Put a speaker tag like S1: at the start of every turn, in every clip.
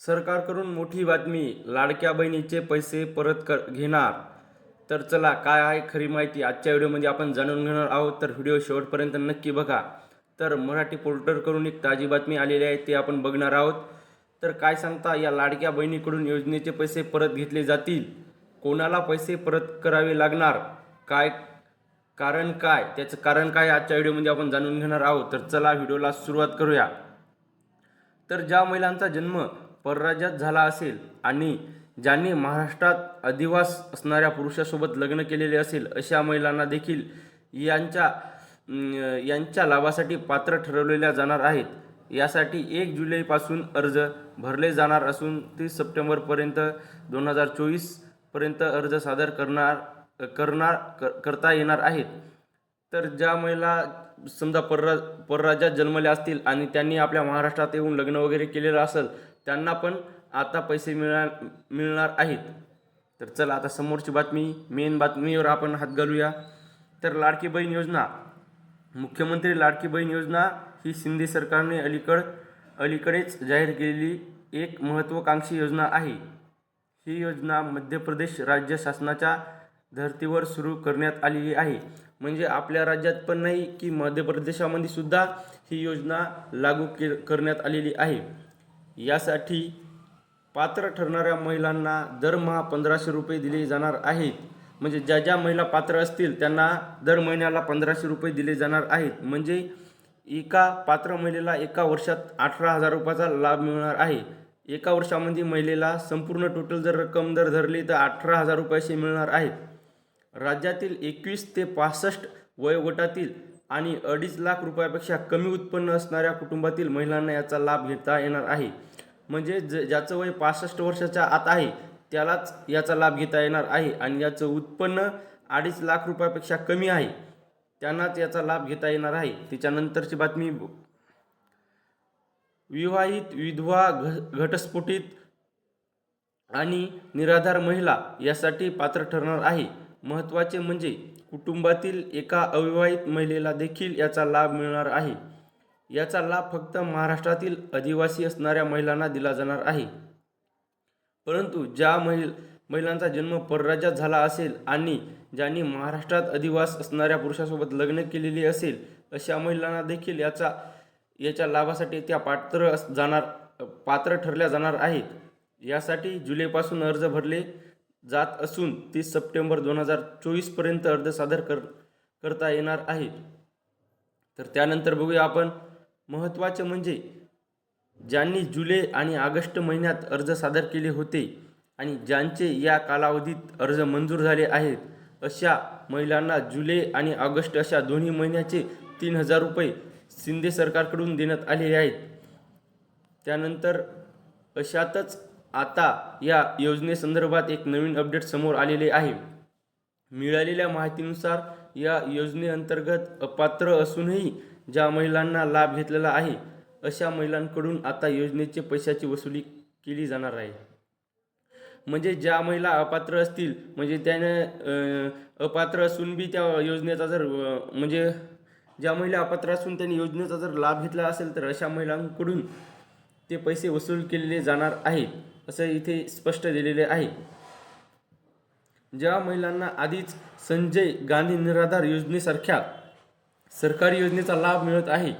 S1: सरकारकडून मोठी बातमी लाडक्या बहिणीचे पैसे परत कर घेणार. तर चला काय आहे खरी माहिती आजच्या व्हिडिओमध्ये आपण जाणून घेणार आहोत. तर व्हिडिओ शेवटपर्यंत नक्की बघा. तर मराठी पोर्टलकडून एक ताजी बातमी आलेली आहे ते आपण बघणार आहोत. तर काय सांगता या लाडक्या बहिणीकडून योजनेचे पैसे परत घेतले जातील? कोणाला पैसे परत करावे लागणार? काय कारण काय? त्याचं कारण काय आजच्या व्हिडिओमध्ये आपण जाणून घेणार आहोत. तर चला व्हिडिओला सुरुवात करूया. तर ज्या महिलांचा जन्म परराज्यात झाला असेल आणि ज्यांनी महाराष्ट्रात अधिवास असणाऱ्या पुरुषासोबत लग्न केलेले असेल अशा महिलांना देखील यांच्या यांच्या लाभासाठी पात्र ठरवलेल्या जाणार आहेत. यासाठी एक जुलैपासून अर्ज भरले जाणार असून तीस सप्टेंबरपर्यंत दोन हजार चोवीसपर्यंत अर्ज सादर करणार करणार कर- करता येणार आहेत. तर ज्या महिला समजा पररा परराज्यात जन्मल्या असतील आणि त्यांनी आपल्या महाराष्ट्रात येऊन लग्न वगैरे केलेलं असेल त्यांना पण आता पैसे मिळणार मिळणार आहेत. तर चला आता समोरची बातमी मेन बातमीवर आपण हात घालूया. तर लाडकी बहीण योजना मुख्यमंत्री लाडकी बहीण योजना ही शिंदे सरकारने अलीकड अलीकडेच जाहीर केलेली एक महत्त्वाकांक्षी योजना आहे. ही योजना मध्य प्रदेश राज्य शासनाच्या धर्तीवर सुरू करण्यात आलेली आहे. म्हणजे आपल्या राज्यात पण नाही की मध्य प्रदेशामध्ये सुद्धा ही योजना लागू के करण्यात आलेली आहे. यासाठी पात्र ठरणाऱ्या महिलांना दरमहा पंधराशे रुपये दिले जाणार आहेत. म्हणजे ज्या ज्या महिला पात्र असतील त्यांना दर महिन्याला पंधराशे रुपये दिले जाणार आहेत. म्हणजे एका पात्र महिलेला एका वर्षात अठरा हजार रुपयाचा लाभ मिळणार आहे. एका वर्षामध्ये महिलेला संपूर्ण टोटल जर रक्कम जर धरली तर अठरा हजार रुपयाशी मिळणार आहेत राज्यातील एकवीस ते पासष्ट वयोगटातील आणि अडीच लाख रुपयापेक्षा कमी उत्पन्न असणाऱ्या कुटुंबातील महिलांना याचा लाभ घेता येणार आहे. म्हणजे ज ज्याचं वय पासष्ट वर्षाच्या आत आहे त्यालाच याचा लाभ घेता येणार आहे आणि याचं उत्पन्न अडीच लाख रुपयापेक्षा कमी आहे. त्यांनाच याचा लाभ घेता येणार आहे. त्याच्यानंतरची बातमी विवाहित विधवा घ घटस्फोटित आणि निराधार महिला यासाठी पात्र ठरणार आहे. महत्त्वाचे म्हणजे कुटुंबातील एका अविवाहित महिलेला देखील याचा लाभ मिळणार आहे. याचा लाभ फक्त महाराष्ट्रातील आदिवासी असणाऱ्या महिलांना दिला जाणार आहे. परंतु ज्या महिल महिलांचा जन्म परराज्यात झाला असेल आणि ज्यांनी महाराष्ट्रात अधिवास असणाऱ्या पुरुषासोबत लग्न केलेले असेल अशा महिलांना देखील याचा याच्या लाभासाठी त्या पात्र अस- जाणार पात्र ठरल्या जाणार आहेत. यासाठी जुलैपासून अर्ज भरले जात असून तीस सप्टेंबर दोन हजार चोवीसपर्यंत अर्ज सादर कर करता येणार आहेत. तर त्यानंतर बघूया आपण महत्त्वाचं म्हणजे ज्यांनी जुलै आणि ऑगस्ट महिन्यात अर्ज सादर केले होते आणि ज्यांचे या कालावधीत अर्ज मंजूर झाले आहेत अशा महिलांना जुलै आणि ऑगस्ट अशा दोन्ही महिन्याचे तीन हजार रुपये शिंदे सरकारकडून देण्यात आलेले आहेत. त्यानंतर अशातच आता या योजनेसंदर्भात एक नवीन अपडेट समोर आलेले आहे. मिळालेल्या माहितीनुसार या योजनेअंतर्गत अपात्र असूनही ज्या महिलांना लाभ घेतलेला आहे अशा महिलांकडून आता योजनेचे पैशाची वसुली केली जाणार आहे. म्हणजे ज्या महिला अपात्र असतील म्हणजे त्याने अपात्र असून बी त्या योजनेचा जर म्हणजे ज्या महिला अपात्र असून त्यांनी योजनेचा जर लाभ घेतला असेल तर अशा महिलांकडून ते पैसे वसूल केलेले जाणार आहेत असं इथे स्पष्ट दिलेले आहे. ज्या महिलांना आधीच संजय गांधी निराधार योजनेसारख्या सरकारी योजनेचा लाभ मिळत आहे.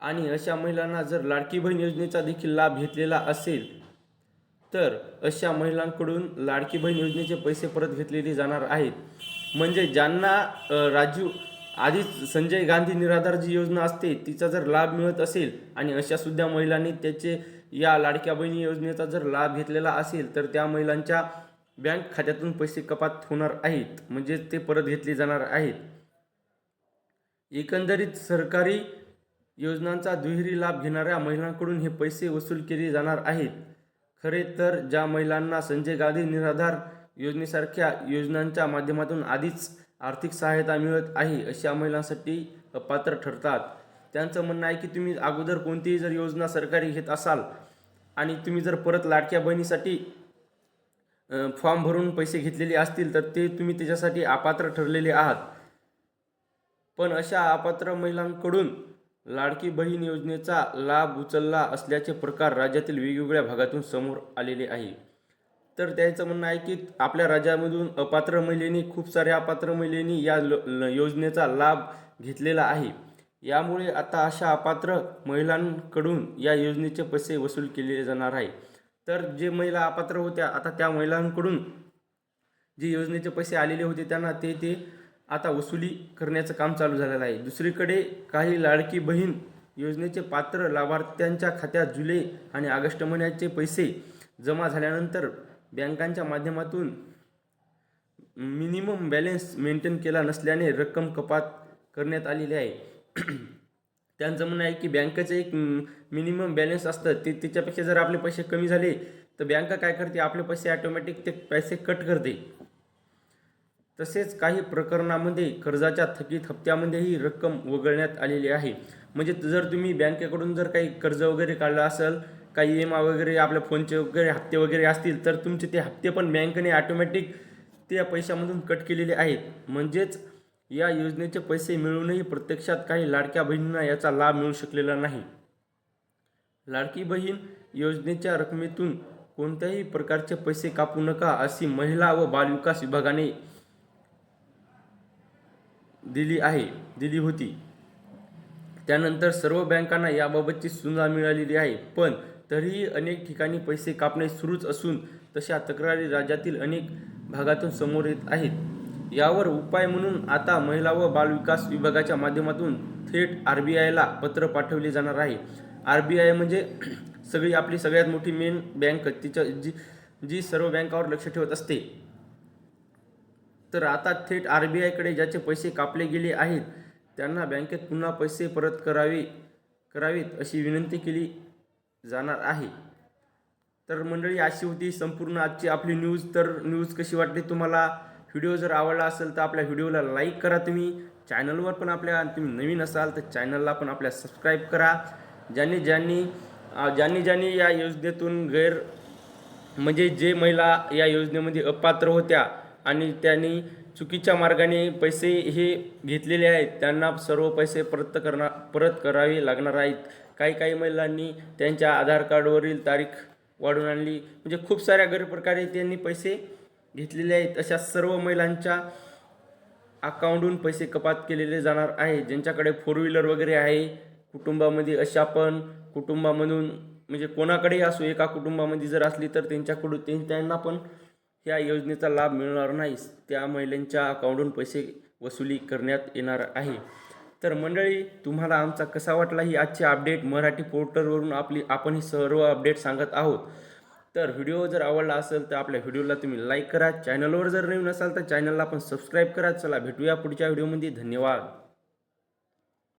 S1: आणि अशा महिलांना जर लाडकी बहीण योजनेचा देखील लाभ घेतलेला असेल तर अशा महिलांकडून लाडकी बहीण योजनेचे पैसे परत घेतलेले जाणार आहेत. म्हणजे ज्यांना राजू राजीव आधीच संजय गांधी निराधार जी योजना असते तिचा जर लाभ मिळत असेल आणि अशा सुद्धा महिलांनी त्याचे या लाडक्या बहिणी योजनेचा जर लाभ घेतलेला असेल तर त्या महिलांच्या बँक खात्यातून पैसे कपात होणार आहेत. म्हणजे ते परत घेतले जाणार आहेत. एकंदरीत सरकारी योजनांचा दुहेरी लाभ घेणाऱ्या महिलांकडून हे पैसे वसूल केले जाणार आहेत. खरे तर ज्या महिलांना संजय गांधी निराधार योजनेसारख्या योजनांच्या माध्यमातून आधीच आर्थिक सहायता मिळत आहे अशा महिलांसाठी अपात्र ठरतात. त्यांचं म्हणणं आहे की तुम्ही अगोदर कोणतीही जर योजना सरकारी घेत असाल आणि तुम्ही जर परत लाडक्या बहिणीसाठी फॉर्म भरून पैसे घेतलेले असतील तर ते तुम्ही त्याच्यासाठी अपात्र ठरलेले आहात. पण अशा अपात्र महिलांकडून लाडकी बहीण योजनेचा लाभ उचलला असल्याचे प्रकार राज्यातील वेगवेगळ्या भागातून समोर आलेले आहे. तर त्याचं म्हणणं आहे की आपल्या राज्यामधून अपात्र महिलेनी खूप साऱ्या अपात्र महिलेनी या ल- ल- योजनेचा लाभ घेतलेला आहे. यामुळे आता अशा अपात्र महिलांकडून या योजनेचे पैसे वसूल केले जाणार आहे. तर जे महिला अपात्र होत्या आता त्या महिलांकडून जे योजनेचे पैसे आलेले होते त्यांना ते ते आता वसुली करण्याचं काम चालू झालेलं आहे. दुसरीकडे काही लाडकी बहीण योजनेचे पात्र लाभार्थ्यांच्या खात्यात जुलै आणि ऑगस्ट महिन्याचे पैसे जमा झाल्यानंतर बँकांच्या माध्यमातून मिनिमम बॅलेन्स मेंटेन केला नसल्याने रक्कम कपात करण्यात आलेली आहे. त्यांचं म्हणणं आहे की बँकेचं एक मिनिमम बॅलन्स असतं ते त्याच्यापेक्षा जर आपले पैसे कमी झाले तर बँक काय करते? आपले पैसे ऑटोमॅटिक ते पैसे कट करते. तसेच काही प्रकरणामध्ये कर्जाच्या थकीत हप्त्यामध्येही रक्कम वगळण्यात आलेली आहे. म्हणजे जर तुम्ही बँकेकडून जर काही कर्ज वगैरे काढलं असेल काही एम वगैरे आपल्या फोनचे वगैरे हप्ते वगैरे असतील तर तुमचे ते हप्ते पण बँकेने ऑटोमॅटिक त्या पैशामधून कट केलेले आहेत. म्हणजेच या योजनेचे पैसे मिळूनही प्रत्यक्षात काही लाडक्या बहिणींना याचा लाभ मिळू शकलेला नाही. लाडकी बहीण योजनेच्या रकमेतून कोणत्याही प्रकारचे पैसे कापू नका अशी महिला व बालविकास विभागाने दिली आहे दिली होती. त्यानंतर सर्व बँकांना याबाबतची सुविधा मिळालेली आहे. पण तरीही अनेक ठिकाणी पैसे कापणे सुरूच असून तशा तक्रारी राज्यातील अनेक भागातून समोर येत आहेत. यावर उपाय म्हणून आता महिला व बालविकास विभागाच्या माध्यमातून थेट आर बी आयला पत्र पाठवले जाणार आहे. आर बी आय म्हणजे सगळी आपली सगळ्यात मोठी मेन बँक तिच्या जी जी सर्व बँकावर लक्ष ठेवत असते. तर आता थेट आर बी आयकडे ज्याचे पैसे कापले गेले आहेत त्यांना बँकेत पुन्हा पैसे परत करावे करावेत अशी विनंती केली जाणार आहे. तर मंडळी अशी होती संपूर्ण आजची आपली न्यूज. तर न्यूज कशी वाटली तुम्हाला? व्हिडिओ जर आवडला असेल तर आपल्या व्हिडिओला लाईक करा तुम्ही. चॅनलवर पण आपल्या तुम्ही नवीन असाल तर चॅनलला पण आपल्या सबस्क्राईब करा. ज्यांनी ज्यांनी ज्यांनी ज्यांनी या योजनेतून गैर म्हणजे जे महिला या योजनेमध्ये अपात्र होत्या आणि त्यांनी चुकीच्या मार्गाने पैसे हे घेतलेले आहेत त्यांना सर्व पैसे परत करणार परत करावे लागणार आहेत. काही काही महिलांनी त्यांच्या आधार कार्डवरील तारीख वाढवून आणली. म्हणजे खूप साऱ्या गैरप्रकारे त्यांनी पैसे घेतलेले आहेत. अशा सर्व महिलांच्या अकाउंटहून पैसे कपात केलेले जाणार आहे. ज्यांच्याकडे फोर व्हीलर वगैरे आहे कुटुंबामध्ये अशा पण कुटुंबामधून म्हणजे कोणाकडेही असो एका कुटुंबामध्ये जर असली तर त्यांच्याकडून ते त्यांना पण या योजनेचा लाभ मिळणार नाही त्या महिलांच्या अकाउंटहून पैसे वसुली करण्यात येणार आहे. तर मंडळी तुम्हाला आमचा कसा वाटला ही आजची अपडेट? मराठी पोर्टलवरून आपली आपण ही सर्व अपडेट सांगत आहोत. तर व्हिडिओ जर आवडला असेल तर आपल्या व्हिडिओला तुम्ही लाईक करा. चॅनलवर जर नवीन असाल तर चॅनलला आपण सबस्क्राईब करा. चला भेटूया पुढच्या व्हिडिओमध्ये. धन्यवाद.